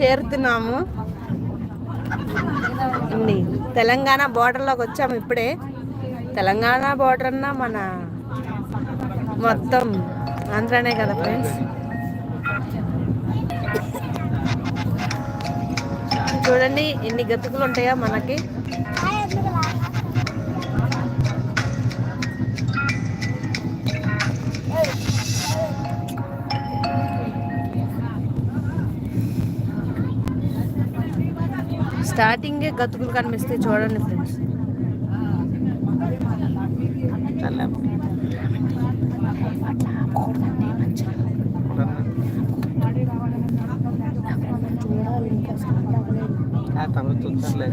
చేరుతున్నాము. అండి తెలంగాణ బోర్డర్లోకి వచ్చాము ఇప్పుడే. తెలంగాణ బోర్డర్ అన్నా మన మొత్తం ఆంధ్రానే కదా ఫ్రెండ్స్? చూడండి ఎన్ని గతుకులు ఉంటాయో మనకి. స్టార్టింగే గతుకులు కనిపిస్తాయి చూడండి ఫ్రెండ్స్ చూడాలి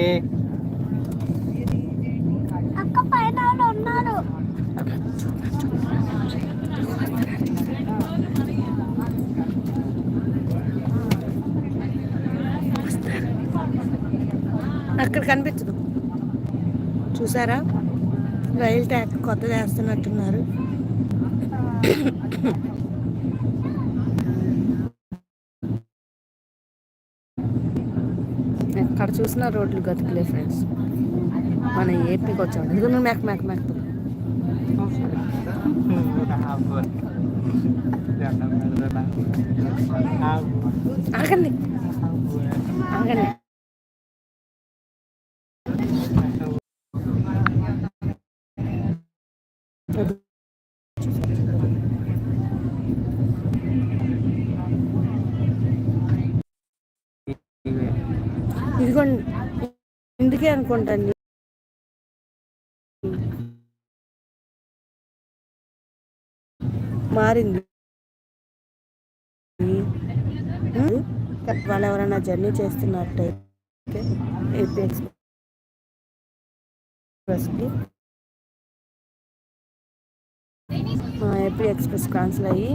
ఇంకా అక్కడ కనిపించదు. చూసారా? రైల్ ట్యాక్ కొత్తది వేస్తున్నట్టున్నారు ఎక్కడ చూసినా రోడ్లు గతుకులే ఫ్రెండ్స్ మన ఏపీకి వచ్చాం. ఇది మేక మేక మేక? ఆగండి. ఆగండి. ఇదిగోండి. ఇందుకే అనుకుంటాను. మారింది. వాళ్ళు ఎవరైనా జర్నీ చేస్తున్నట్టయితే ఏపీ ఎక్స్ప్రెస్కి ఏపీ ఎక్స్ప్రెస్ క్యాన్సిల్ అయ్యి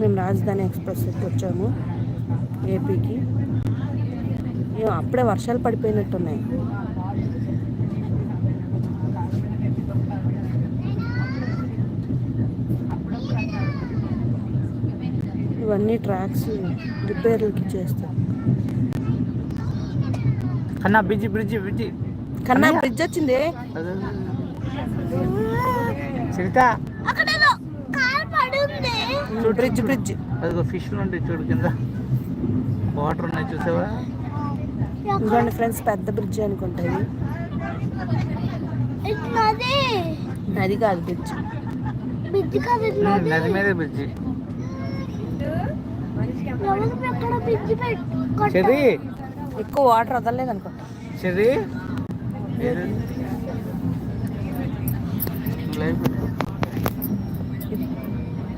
మేము రాజధాని ఎక్స్ప్రెస్ వచ్చాము ఏపీకి. అప్పుడే వర్షాలు పడిపోయినట్టున్నాయి. ఇవన్నీ ట్రాక్స్ రిపేర్లకి చేస్తాం అన్న బ్రిడ్జి బ్రిడ్జి బ్రిడ్జి. కన్నా బ్రిడ్జ్ వచ్చింది. పడుంది. Bridge bridge. అదిగో ఫిష్లు ఉంటాయి చూడు కింద. వాటర్ ఉన్నాయి చూసావా? ఇదిగోండి ఫ్రెండ్స్ పెద్ద బ్రిడ్జ్ అనుకుంటుంది ఇది. నది. అది కాదు బ్రిడ్జ్. నది మీద బ్రిడ్జి. ఎక్కువ వాటర్ వదలలేదు? లైవ్ పెట్టు.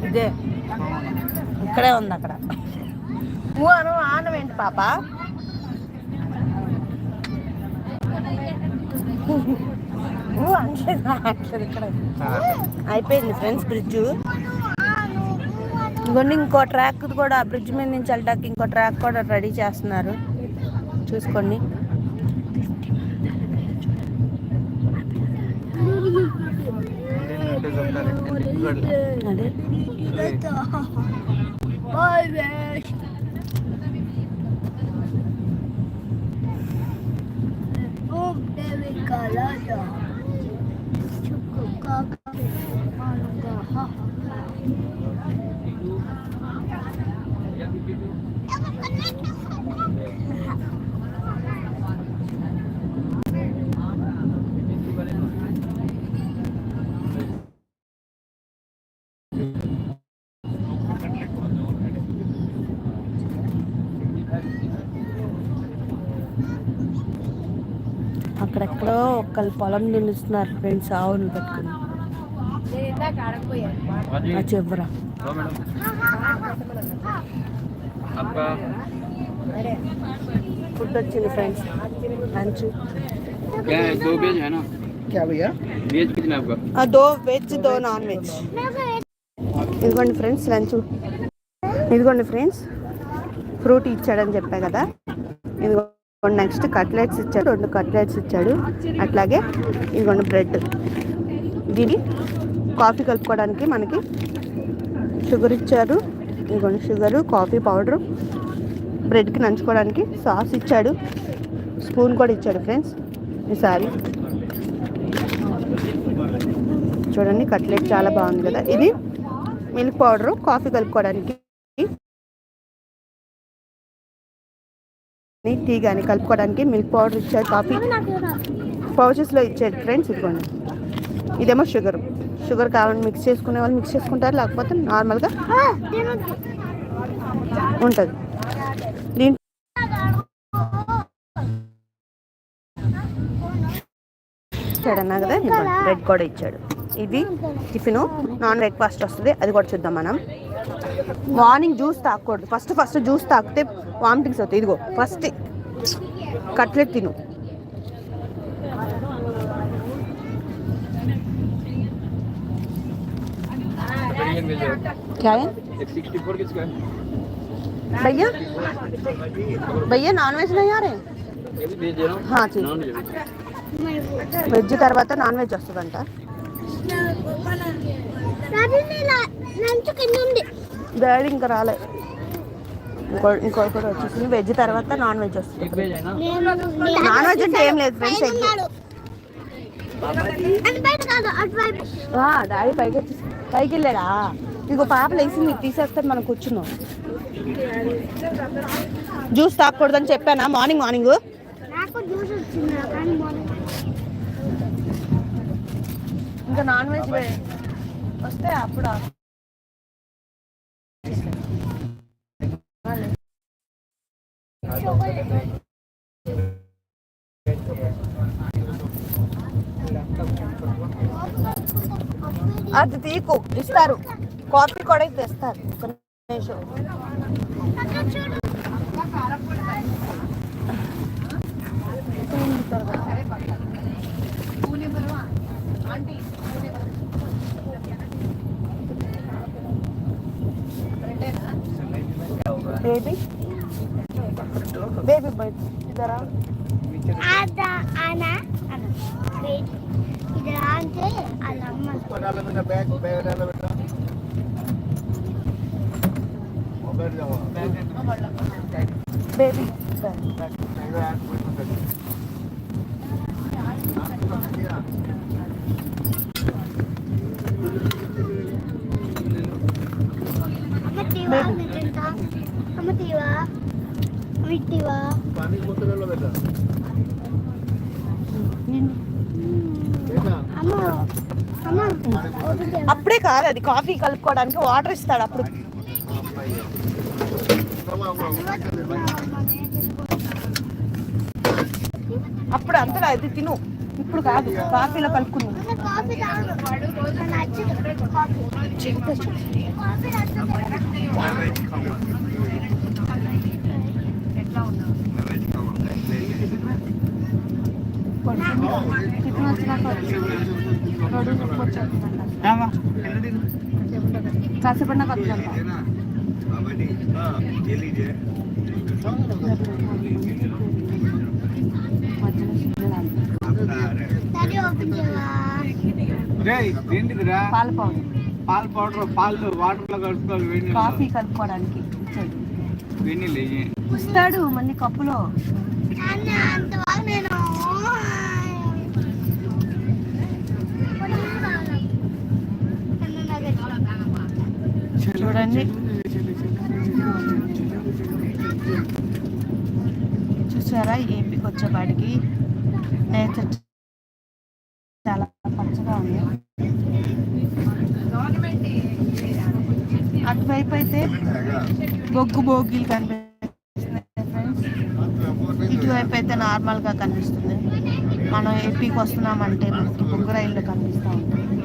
ఇదే. ఇక్కడే ఉంది అక్కడ. ఊ అను ఆనం ఏంటి పాప అనలేదు అనట్లేదు ఇక్కడ అయిపోయింది ఫ్రెండ్స్ బ్రిడ్జ్ ఇంకొన్ని ఇంకో ట్రాక్ కూడా బ్రిడ్జ్ మీద నుంచి వెళ్ళటానికి ఇంకో ట్రాక్ కూడా రెడీ చేస్తున్నారు. చూసుకోండి. అదే. బాయ్ బాయ్ అక్కడెక్కడో ఒకళ్ళు పొలం నిలుస్తున్నారు ఫ్రెండ్స్. ఆవును పెట్టుకుని. ఆ చివర आपका ఫుడ్ వచ్చింది ఫ్రెండ్స్ లంచ్ क्या है दो वेज है ना क्या भैया वेज कितना आपका ఆ, దో వెజ్ దో నాన్ వెజ్ ఇదిగోండి ఫ్రెండ్స్ లంచ్ ఇదిగోండి ఫ్రెండ్స్ ఫ్రూట్ ఇచ్చాడని చెప్పా కదా ఇది నెక్స్ట్ కట్లెట్స్ ఇచ్చాడు రెండు కట్లెట్స్ ఇచ్చాడు అట్లాగే ఇదిగోండి బ్రెడ్ దీని కాఫీ కలుపుకోవడానికి మనకి షుగర్ ఇచ్చారు ఇదిగోండి షుగరు కాఫీ పౌడరు. బ్రెడ్కి నంచుకోవడానికి సాస్ ఇచ్చాడు స్పూన్ కూడా ఇచ్చాడు ఫ్రెండ్స్ ఈసారి చూడండి కట్లెట్ చాలా బాగుంది కదా. ఇది మిల్క్ పౌడరు కాఫీ కలుపుకోవడానికి. టీ కానీ కలుపుకోవడానికి మిల్క్ పౌడర్ ఇచ్చాడు కాఫీ. పౌచెస్లో ఇచ్చాడు ఫ్రెండ్స్ ఇదిగోండి. ఇదేమో షుగర్. షుగర్ కావాలని మిక్స్ చేసుకునే వాళ్ళు మిక్స్ చేసుకుంటారు లేకపోతే నార్మల్గా ఉంటుంది. దీంట్లో ఇచ్చాడు అన్నా కదా బ్రెడ్ కూడా ఇచ్చాడు. ఇది టిఫిన్ నాన్ బ్రేక్ఫాస్ట్ వస్తుంది అది కూడా చూద్దాం మనం. మార్నింగ్ జ్యూస్ తాగకూడదు ఫస్ట్ ఫస్ట్ జ్యూస్ తాగితే వామిటింగ్స్ అవుతాయి. ఇదిగో ఫస్ట్ కట్లెట్ తిను. क्या है एक सिक्सटी फोर किसका है भैया भैया నాన్ వెజ్ नहीं आ रहे ये भी भेज दे रहा हूँ हाँ ठीक नॉन वेज వెజ్ తర్వాత నాన్ వెజ్ వస్తుందంట లంచ్ కింద ఉంది డాడీ ఇంకా రాలే ఇంకో ఇంకో కూడా వచ్చేసింది వెజ్ తర్వాత నాన్ వెజ్ వస్తుంది एक भेज है ना నాన్ వెజ్ అంటే ఏం లేదు ఫ్రెండ్స్ డాడీ పైకి పైకి వెళ్ళాడా ఇంకో పాప లేచింది తీసేస్తే మనం కూర్చున్నాం జ్యూస్ తాగకూడదని చెప్పానా? Morning morning. ఇంకా నాన్ వెజ్ వస్తే అప్పుడు అది తీకు ఇస్తారు. కాఫీ కూడా తెస్తారు. ఒక నిమిషం. బేబీ బేబీ బయట ఇద్దరా? అదా అనా బేబీ వెయిట్ ఇది అంటే వాళ్ళ అమ్మ బేబీ అమ్మ తీవా తింటా అమ్మ తీవా అమ్మ అప్పుడే కాదు అది కాఫీ కలుపుకోవడానికి వాటర్ ఇస్తాడు అప్పుడు అప్పుడు అంతలా అది తిను ఇప్పుడు కాదు కాఫీలో కలుపుకుందాం అన్న కాఫీ నాకు నచ్చదు కాఫీ కాఫీ నచ్చదు కాసేపు నాకు వస్తుందంట మధ్యలో సిగ్నల్ ఆగింది. సరే ఓపెన్ చేయవా రే ఏంటిదిరా పాల పౌడర్ పాల పౌడర్ పాలు వాటర్లో కలుపుకోవాలి. కాఫీ కలుపుకోవడానికి ఇచ్చాడు. ఇస్తాడు మళ్ళీ కప్పులో అన్న అంతవరకు నేను చూడండి చూసారా ఏపీకి వచ్చేవాడికి నేచర్ చాలా పచ్చగా ఉంది. అటువైపు అయితే బొగ్గు బోగిలు కనిపిస్తున్నాయి ఇటువైపు అయితే నార్మల్గా కనిపిస్తుంది. మనం ఏపీకి వస్తున్నామంటే మనకి బొగ్గు రైళ్ళు కనిపిస్తూ ఉంటుంది